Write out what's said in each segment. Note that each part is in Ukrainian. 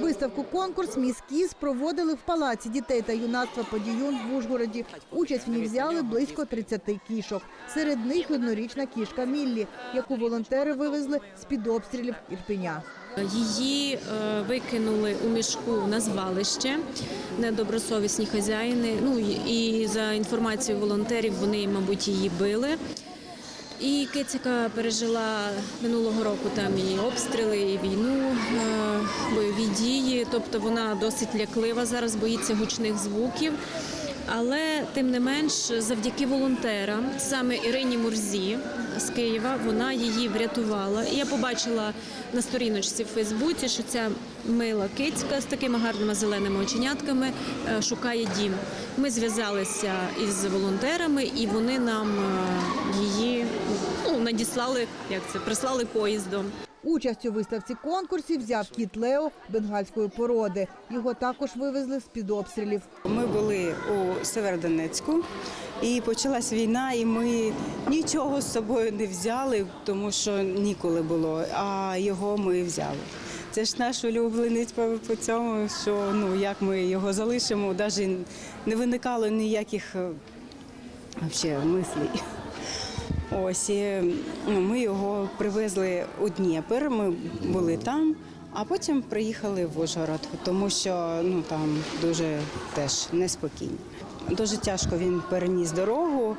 Виставку конкурс «Міс Кіз» проводили в палаці дітей та юнацтва Подіюн в Ужгороді. Участь в ній взяли близько 30 кішок. Серед них однорічна кішка Міллі, яку волонтери вивезли з-під обстрілів Ірпеня. Її е, викинули у мішку на звалище недобросовісні хазяїни. Ну і за інформацією волонтерів, вони, мабуть, її били. І кицяка пережила минулого року там і обстріли, і війну, е, бойові дії. Тобто вона досить ляклива зараз, боїться гучних звуків. Але тим не менш, завдяки волонтерам, саме Ірині Мурзі з Києва, вона її врятувала. І я побачила на сторіночці в Фейсбуці, що ця мила кицька з такими гарними зеленими оченятками е, шукає дім. Ми зв'язалися із волонтерами, і вони нам е, її ну, надіслали, як це прислали поїздом. Участь у виставці конкурсі взяв кіт Лео бенгальської породи. Його також вивезли з-під обстрілів. Ми були у Северодонецьку і почалась війна, і ми нічого з собою не взяли, тому що ніколи було, а його ми взяли. Це ж наш улюбленець по, по цьому, що ну як ми його залишимо, навіть не виникало ніяких е, вообще, мислей. Ось ну, ми його привезли у Дніпр. Ми були там, а потім приїхали в Ужгород, тому що ну там дуже теж неспокійно. Дуже тяжко він переніс дорогу.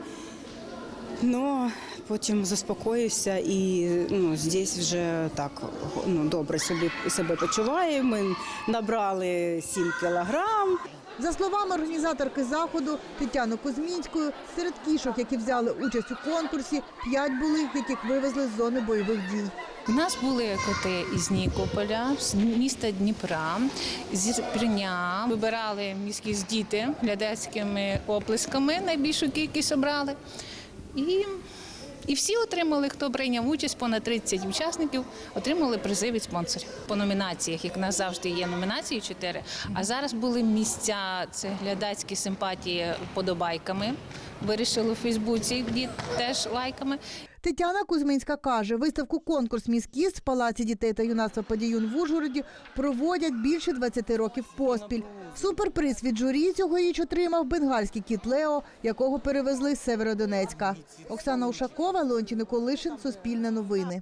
Ну потім заспокоївся і ну здесь вже так ну добре собі себе почуває. Ми набрали 7 кілограм. За словами організаторки заходу Тетяни Кузьмінської, серед кішок, які взяли участь у конкурсі, п'ять були, яких вивезли з зони бойових дій. У нас були коти із Нікополя, з міста Дніпра, з Ірпеня. Вибирали міські з діти глядацькими оплесками, найбільшу кількість обрали. І, і всі отримали, хто прийняв участь, понад 30 учасників, отримали призи від спонсорів. По номінаціях, як у нас завжди є номінації чотири, а зараз були місця, це глядацькі симпатії подобайками. Вирішили у Фейсбуці, теж лайками. Тетяна Кузьминська каже, виставку конкурс міськіст в Палаці дітей та юнацтва Подіюн в Ужгороді проводять більше 20 років поспіль. Суперприз від журі цьогоріч отримав бенгальський кіт Лео, якого перевезли з Северодонецька. Оксана Ушакова, Леонтій Николишин, Суспільне новини.